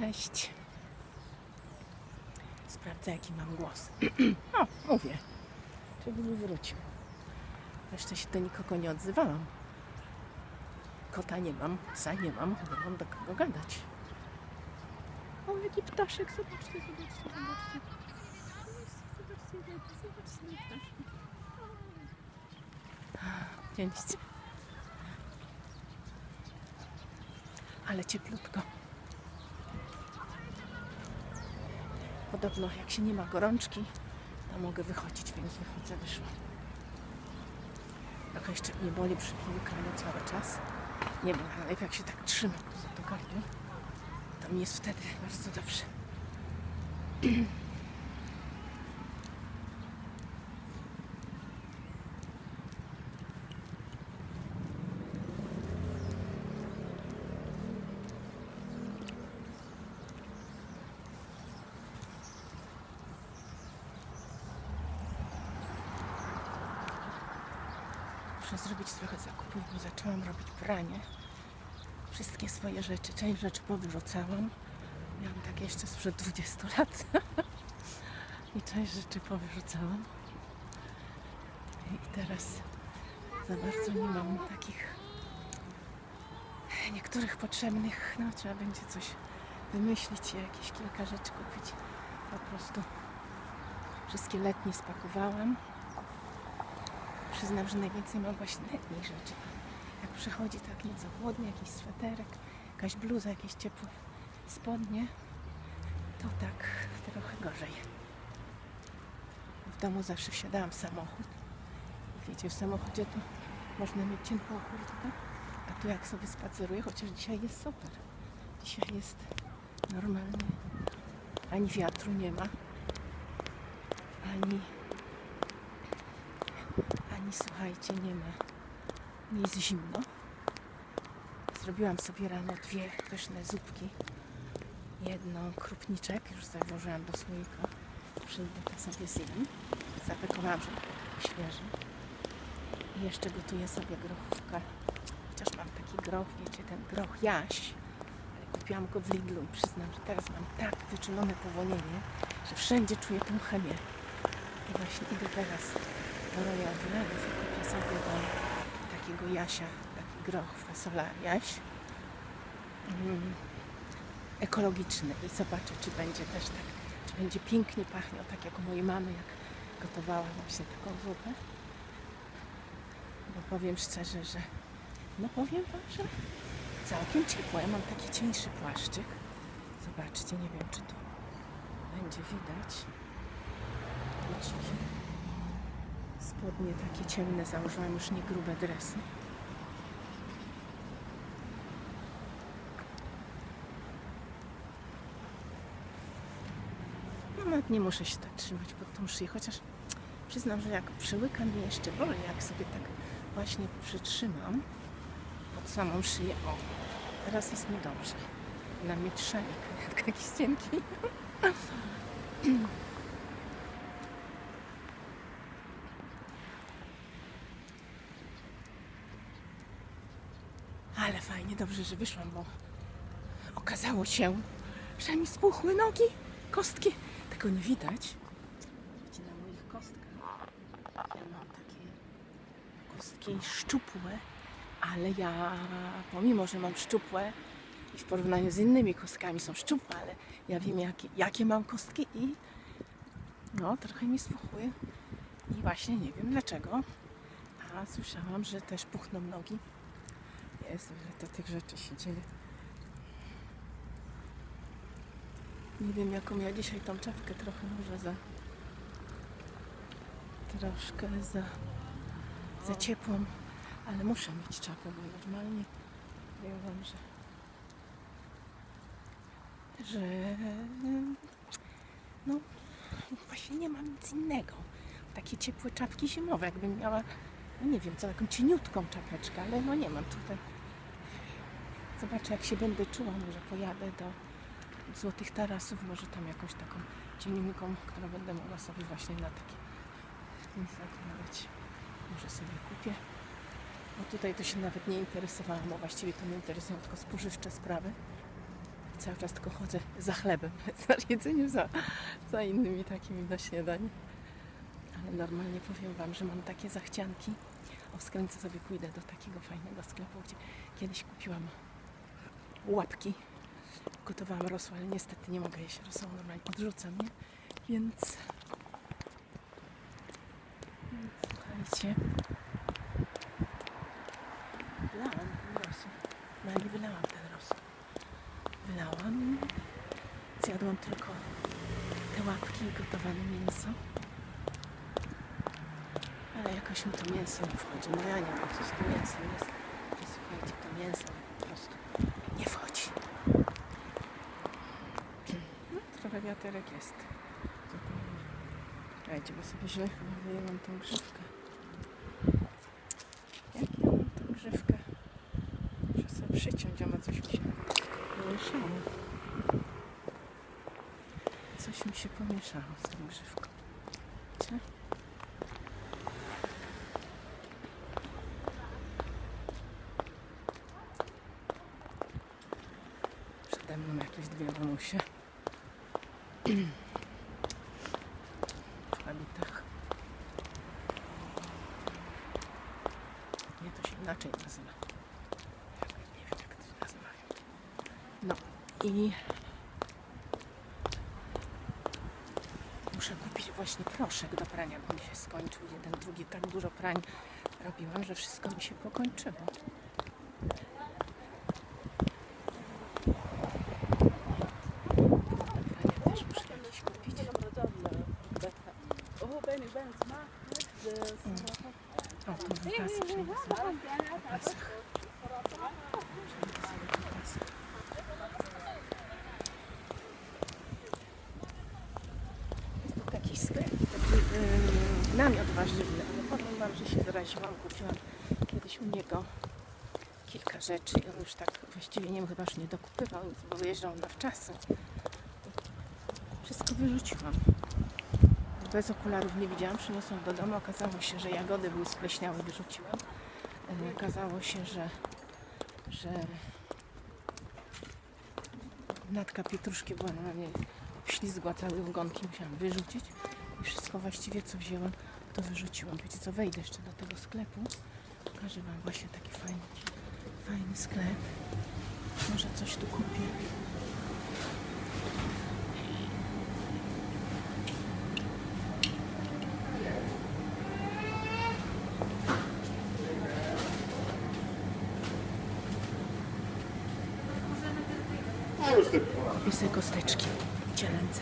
Cześć. Sprawdzę, jaki mam głos. o, mówię. Czyli mi wrócił. Jeszcze się do nikogo nie odzywałam. Kota nie mam, psa nie mam, nie mam do kogo gadać. O, jaki ptaszek, zobaczcie, zobaczcie, zobaczcie. Zobaczcie, zobaczcie? Ale cieplutko. Podobno jak się nie ma gorączki, to mogę wychodzić, więc wychodzę, wyszłam. Trochę jeszcze mnie boli przy połykaniu cały czas. Nie wiem, ale jak się tak trzymam za to gardło, to mi jest wtedy bardzo dobrze. Muszę zrobić trochę zakupów, bo zaczęłam robić pranie. Wszystkie swoje rzeczy, część rzeczy powyrzucałam. Miałam takie jeszcze sprzed 20 lat. I część rzeczy powyrzucałam. I teraz za bardzo nie mam takich niektórych potrzebnych. No trzeba będzie coś wymyślić, jakieś kilka rzeczy kupić. Po prostu wszystkie letnie spakowałam przyznam, że najwięcej mam właśnie letnich rzeczy. Jak przychodzi tak nieco chłodnie, jakiś sweterek, jakaś bluza, jakieś ciepłe spodnie, to tak trochę gorzej. W domu zawsze wsiadałam w samochód. Wiecie, w samochodzie to można mieć cienką kurtkę, a tu jak sobie spaceruję, chociaż dzisiaj jest super. Dzisiaj jest normalnie. Ani wiatru nie ma, ani ani słuchajcie, nie ma, nie jest zimno. Zrobiłam sobie rano dwie pyszne zupki. Jedną krupniczek, już założyłam do słoika. Przyjdę to sobie zjem. Zapekowałam, żeby był świeży. I jeszcze gotuję sobie grochówkę. Chociaż mam taki groch, wiecie, ten groch jaś. Ale kupiłam go w Lidlu i przyznam, że teraz mam tak wyczulone powonienie, że wszędzie czuję tą chemię. I właśnie idę teraz i kupię sobie do takiego jasia, taki groch fasola jaś mm, ekologiczny i zobaczę, czy będzie też tak, czy będzie pięknie pachniał, tak jak u mojej mamy, jak gotowała właśnie taką zupę. Bo powiem szczerze, że no powiem Wam, że całkiem ciepło. Ja mam taki cieńszy płaszczyk. Zobaczcie, nie wiem, czy to będzie widać. Spodnie takie ciemne założyłam, już nie grube dresy. No, nawet nie muszę się tak trzymać pod tą szyję, chociaż przyznam, że jak przyłyka mnie jeszcze boli, jak sobie tak właśnie przytrzymam pod samą szyję. O, teraz jest mi dobrze. Na mieć szalik, jakiś cienki. Ale fajnie, dobrze, że wyszłam, bo okazało się, że mi spuchły nogi, kostki. Tego nie widać. Widzicie, na moich kostkach ja mam takie kostki szczupłe, ale ja, pomimo, że mam szczupłe i w porównaniu z innymi kostkami są szczupłe, ale ja wiem, jakie, jakie mam kostki i no, trochę mi spuchły. I właśnie nie wiem dlaczego. A słyszałam, że też puchną nogi. Jezu, że to tych rzeczy się dzieje. Nie wiem, jaką ja dzisiaj tą czapkę trochę może za... Troszkę za... za ciepłą, ale muszę mieć czapę, bo normalnie powiem wam, że... że... no właśnie nie mam nic innego. Takie ciepłe czapki zimowe, jakbym miała no nie wiem, co taką cieniutką czapeczkę, ale no nie mam tutaj. Zobaczę, jak się będę czuła, może pojadę do Złotych Tarasów, może tam jakąś taką cieniutką, którą będę mogła sobie właśnie na takie zastanawiać. Może sobie kupię. Bo tutaj to się nawet nie interesowałam, bo właściwie to mnie interesują tylko spożywcze sprawy. cały czas tylko chodzę za chlebem, za jedzeniem, za, za innymi takimi na śniadań. Ale normalnie powiem Wam, że mam takie zachcianki. O, skręcę sobie, pójdę do takiego fajnego sklepu, gdzie kiedyś kupiłam łapki. Gotowałam rosół, ale niestety nie mogę jeść rosołu, normalnie odrzucam, nie? Więc... Więc słuchajcie... Wylałam ten rosół. No nie wylałam ten rosół. Wylałam. Zjadłam tylko te łapki i gotowane mięso. Ale jakoś mi to mięso nie wchodzi. No ja nie wiem, co z tym mięsem jest. Słuchajcie, to mięso po prostu nie wchodzi. No, trochę wiaterek jest. Słuchajcie, bo sobie źle chyba wyjęłam tą grzywkę. Jak ja mam tą grzywkę? Muszę sobie przyciąć, ona coś mi się pomieszało. Coś mi się pomieszało z tą grzywką. Wiecie? Przede mną jakieś dwie mamusie. W habitach. Nie, to się inaczej nazywa. Nie wiem, jak to się nazywają. No i muszę kupić właśnie proszek do prania, bo mi się skończył jeden, drugi. Tak dużo prań robiłam, że wszystko mi się pokończyło. Do prania też muszę jakieś kupić. Oh, ben ik ben het maken. Dus, O, tu wypasy wszędzie są. W pasach. Wszędzie są wypasy. Jest tu taki sklep, taki ym, namiot warzywny, ale powiem Wam, że się zaraziłam. Kupiłam kiedyś u niego kilka rzeczy i on już tak właściwie nie wiem, chyba już nie dokupywał, bo wyjeżdżał na wczasy. Wszystko wyrzuciłam. Bez okularów nie widziałam, przyniosłam do domu. Okazało się, że jagody były spleśniałe, wyrzuciłam. E, Okazało się, że, że natka pietruszki była na mnie ślizgła, całe ogonki musiałam wyrzucić. I wszystko właściwie, co wzięłam, to wyrzuciłam. Wiecie co, wejdę jeszcze do tego sklepu. Pokażę Wam właśnie taki fajny, fajny sklep. Może coś tu kupię. Kupię sobie kosteczki cielęce.